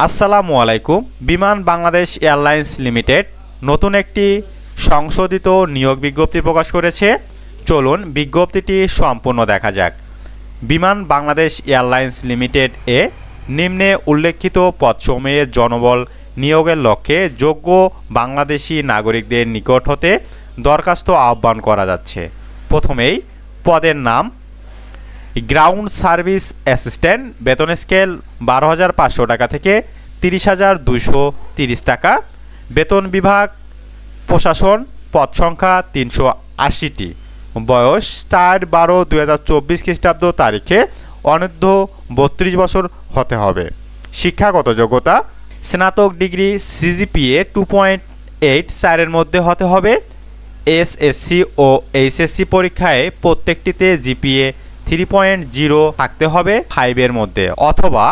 আসসালামু আলাইকুম। বিমান বাংলাদেশ এয়ারলাইন্স লিমিটেড নতুন একটি সংশোধিত নিয়োগ বিজ্ঞপ্তি প্রকাশ করেছে। চলুন বিজ্ঞপ্তিটি সম্পূর্ণ দেখা যাক। বিমান বাংলাদেশ এয়ারলাইন্স লিমিটেড এ নিম্নে উল্লেখিত পদসমূহের জনবল নিয়োগের লক্ষ্যে যোগ্য বাংলাদেশি নাগরিকদের নিকট হতে দরখাস্ত আহ্বান করা যাচ্ছে। প্রথমেই পদের নাম গ্রাউন্ড সার্ভিস অ্যাসিস্ট্যান্ট, বেতন স্কেল বারো হাজার পাঁচশো টাকা থেকে তিরিশ হাজার দুইশো তিরিশ টাকা। বেতন বিভাগ প্রশাসন, পদ সংখ্যা তিনশো আশিটি। বয়স চার বারো দুই হাজার চব্বিশ খ্রিস্টাব্দ তারিখে অনূর্ধ্ব বত্রিশ বছর হতে হবে। শিক্ষাগত যোগ্যতা, স্নাতক degree CGPA two point eight চারের মধ্যে হতে হবে। এসএসসি ও এইচএসসি পরীক্ষায় প্রত্যেকটিতে জিপিএ থ্রি পয়েন্ট জিরো থাকতে হবে ফাইভের মধ্যে, অথবা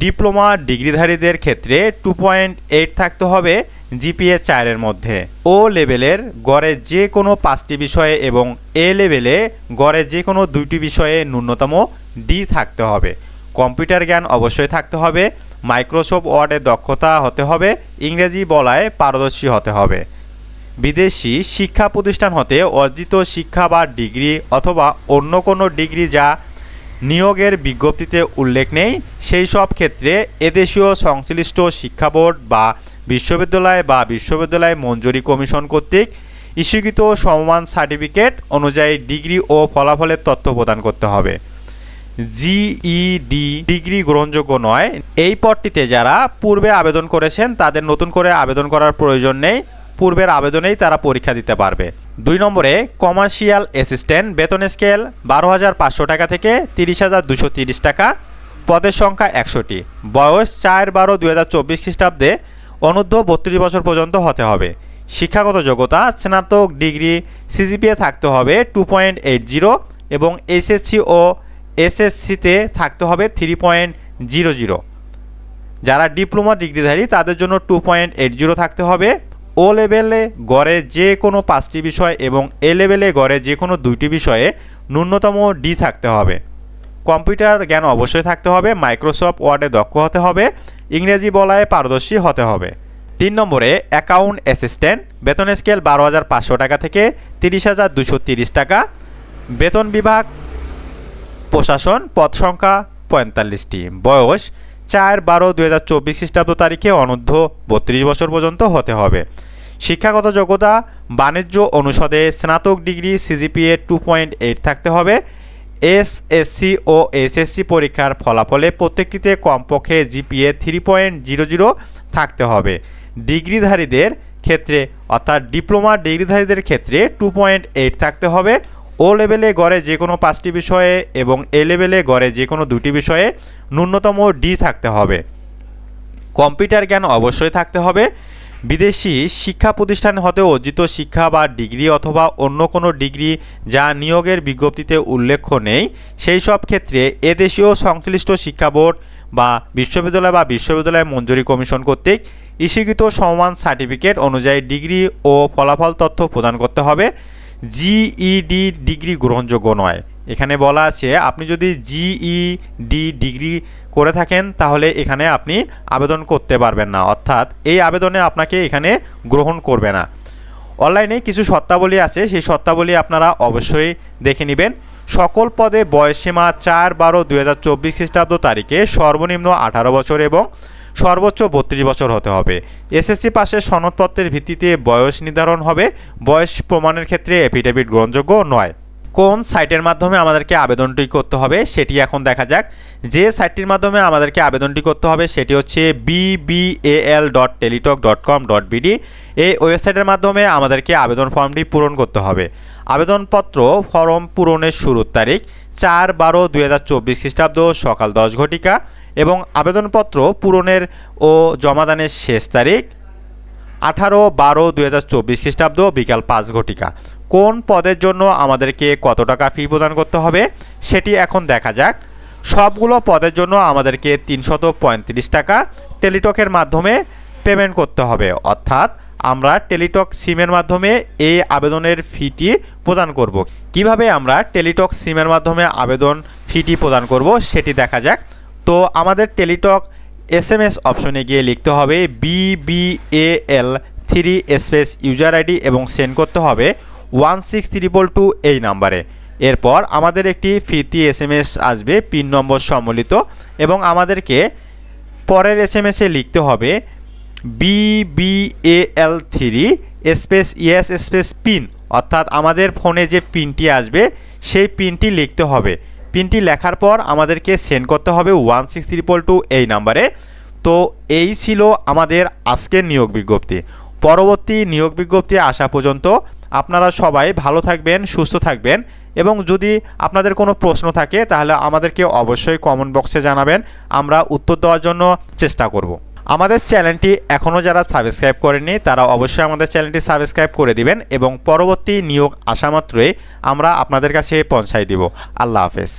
ডিপ্লোমা ডিগ্রিধারীদের ক্ষেত্রে টু পয়েন্ট এইট থাকতে হবে জিপিএ চারের মধ্যে। ও লেভেলের গড়ে যে কোনো পাঁচটি বিষয়ে এবং এ লেভেলে গড়ে যে কোনো দুইটি বিষয়ে ন্যূনতম ডি থাকতে হবে। কম্পিউটার জ্ঞান অবশ্যই থাকতে হবে, মাইক্রোসফট ওয়ার্ডে দক্ষতা হতে হবে, ইংরেজি বলায় পারদর্শী হতে হবে। বিদেশি শিক্ষা প্রতিষ্ঠান হতে অর্জিত শিক্ষা বা ডিগ্রি অথবা অন্য কোনো ডিগ্রি যা নিয়োগের বিজ্ঞপ্তিতে উল্লেখ নেই, সেই সব ক্ষেত্রে এদেশীয় সংশ্লিষ্ট শিক্ষা বোর্ড বা বিশ্ববিদ্যালয় বা বিশ্ববিদ্যালয় মঞ্জুরি কমিশন কর্তৃক ইস্যুকৃত সমমান সার্টিফিকেট অনুযায়ী ডিগ্রি ও ফলাফলের তথ্য প্রদান করতে হবে। জিইডি ডিগ্রি গ্রহণযোগ্য নয়। এই পদটিতে যারা পূর্বে আবেদন করেছেন, তাদের নতুন করে আবেদন করার প্রয়োজন নেই। পূর্বের আবেদনেই তারা পরীক্ষা দিতে পারবে। দুই নম্বরে, কমার্শিয়াল অ্যাসিস্ট্যান্ট বেতন স্কেল বারো হাজার পাঁচশো টাকা থেকে তিরিশ হাজার দুশো তিরিশ টাকা, পদের সংখ্যা একশোটি। বয়স চার বারো দুই হাজার চব্বিশ খ্রিস্টাব্দে অনূর্ধ্ব বত্রিশ বছর পর্যন্ত হতে হবে। শিক্ষাগত যোগ্যতা, স্নাতক ডিগ্রি, সিজিপিএ থাকতে হবে টু পয়েন্ট এইট জিরো এবং এসএসসি ও এসএসসিতে থাকতে হবে থ্রি পয়েন্ট জিরো জিরো। যারা ডিপ্লোমা ডিগ্রিধারী, তাদের জন্য টু পয়েন্ট এইট জিরো থাকতে হবে। ও লেভেলে গড়ে যে কোনো পাঁচটি বিষয় এবং এ লেভেলে গড়ে যে কোনো দুইটি বিষয়ে ন্যূনতম ডি থাকতে হবে। কম্পিউটার জ্ঞান অবশ্যই থাকতে হবে, মাইক্রোসফট ওয়ার্ডে দক্ষ হতে হবে, ইংরেজি বলায় পারদর্শী হতে হবে। তিন নম্বরে, অ্যাকাউন্ট অ্যাসিস্ট্যান্ট, বেতন স্কেল বারো হাজার পাঁচশো টাকা থেকে তিরিশ হাজার দুশো তিরিশ টাকা। বেতন বিভাগ প্রশাসন, পদ সংখ্যা পঁয়তাল্লিশটি। বয়স চার বারো দুই হাজার চব্বিশ খ্রিস্টাব্দ তারিখে অনূর্ধ্ব বত্রিশ বছর পর্যন্ত হতে হবে। শিক্ষাগত যোগ্যতা, বাণিজ্য অনুষদে স্নাতক degree CGPA two point eight থাকতে হবে। এসএসসি ও এসএসসি পরীক্ষার ফলাফলে প্রত্যেকটিতে কমপক্ষে GPA three point zero zero থাকতে হবে। ডিগ্রিধারীদের ক্ষেত্রে, অর্থাৎ ডিপ্লোমা ডিগ্রিধারীদের ক্ষেত্রে টু পয়েন্ট এইট থাকতে হবে। ও লেভেলে গড়ে যে কোনো পাঁচটি বিষয়ে এবং এ লেভেলে গড়ে যে কোনো দুটি বিষয়ে ন্যূনতম ডি থাকতে হবে। কম্পিউটার জ্ঞান অবশ্যই থাকতে হবে। বিদেশি শিক্ষা প্রতিষ্ঠান হতে অর্জিত শিক্ষা বা ডিগ্রি অথবা অন্য কোনো ডিগ্রি যা নিয়োগের বিজ্ঞপ্তিতে উল্লেখ্য নেই, সেই সব ক্ষেত্রে এদেশীয় সংশ্লিষ্ট শিক্ষা বোর্ড বা বিশ্ববিদ্যালয় বা বিশ্ববিদ্যালয় মঞ্জুরি কমিশন কর্তৃক ইস্যুকৃত সমমান সার্টিফিকেট অনুযায়ী ডিগ্রি ও ফলাফল তথ্য প্রদান করতে হবে। জিইডি ডিগ্রি গ্রহণযোগ্য নয়। এখানে বলা আছে, আপনি যদি জিইডি ডিগ্রি করে থাকেন, তাহলে এখানে আপনি আবেদন করতে পারবেন না। অর্থাৎ এই আবেদনে আপনাকে এখানে গ্রহণ করবে না। অনলাইনে কিছু শর্তাবলী আছে, সেই শর্তাবলী আপনারা অবশ্যই দেখে নেবেন। সকল পদে বয়সসীমা চার বারো দুই হাজার চব্বিশ খ্রিস্টাব্দ তারিখে সর্বনিম্ন আঠারো বছর এবং সর্বোচ্চ বত্রিশ বছর হতে হবে। এসএসসি পাশের সনদপত্রের ভিত্তিতে বয়স নির্ধারণ হবে। বয়স প্রমাণের ক্ষেত্রে এফিডেভিট গ্রহণযোগ্য নয়। কোন সাইটের মাধ্যমে আমাদেরকে আবেদনটি করতে হবে সেটি এখন দেখা যাক। যে সাইটটির মাধ্যমে আমাদেরকে আবেদনটি করতে হবে সেটি হচ্ছে BBL dot Teletalk dot com dot BD এই ওয়েবসাইটের মাধ্যমে আমাদেরকে আবেদন ফর্মটি পূরণ করতে হবে। আবেদনপত্র ফর্ম পূরণের শুরুর তারিখ চার বারো দুই হাজার চব্বিশ খ্রিস্টাব্দ সকাল দশ ঘটিকা। এবং আবেদনপত্র পূরণের ও জমাদানের শেষ তারিখ আঠারো বারো দুই হাজার চব্বিশ খ্রিস্টাব্দ বিকাল পাঁচ ঘটিকা। কোন পদের জন্য আমাদেরকে কত টাকা ফি প্রদান করতে হবে সেটি এখন দেখা যাক। সবগুলো পদের জন্য আমাদেরকে তিনশত পঁয়ত্রিশ টাকা টেলিটকের মাধ্যমে পেমেন্ট করতে হবে। অর্থাৎ আমরা টেলিটক সিমের মাধ্যমে এই আবেদনের ফিটি প্রদান করব। কীভাবে আমরা টেলিটক সিমের মাধ্যমে আবেদন ফিটি প্রদান করব সেটি দেখা যাক। তো আমাদের টেলিটক এস এম এস অপশনে গিয়ে লিখতে হবে B B A L three space user ID এবং সেন্ড করতে হবে ওয়ান সিক্স ত্রিপল টু এই নাম্বারে। এরপর আমাদের একটি ফ্রিতি এস এম এস আসবে, পিন নম্বর সম্বলিত, এবং আমাদেরকে পরের এস এম এসে লিখতে হবে B B A L three space yes space pin অর্থাৎ আমাদের ফোনে যে পিনটি আসবে, সেই পিনটি লিখতে হবে। পিনটি লেখার পর আমাদেরকে সেন্ড করতে হবে ওয়ান সিক্স ত্রিপল টু এই নাম্বারে তো এই ছিল আমাদের আজকের নিয়োগ বিজ্ঞপ্তি। পরবর্তী নিয়োগ বিজ্ঞপ্তি আসা পর্যন্ত আপনারা সবাই ভালো থাকবেন, সুস্থ থাকবেন এবং যদি আপনাদের কোনো প্রশ্ন থাকে তাহলে আমাদেরকে অবশ্যই কমেন্ট বক্সে জানাবেন। আমরা উত্তর দেওয়ার জন্য চেষ্টা করব। আমাদের চ্যানেলটি এখনও যারা সাবস্ক্রাইব করেনি তারা অবশ্যই আমাদের চ্যানেলটি সাবস্ক্রাইব করে দিবেন এবং পরবর্তী নিয়োগ আসা মাত্রই আমরা আপনাদের কাছে পৌঁছাই দিব। আল্লাহ হাফেজ।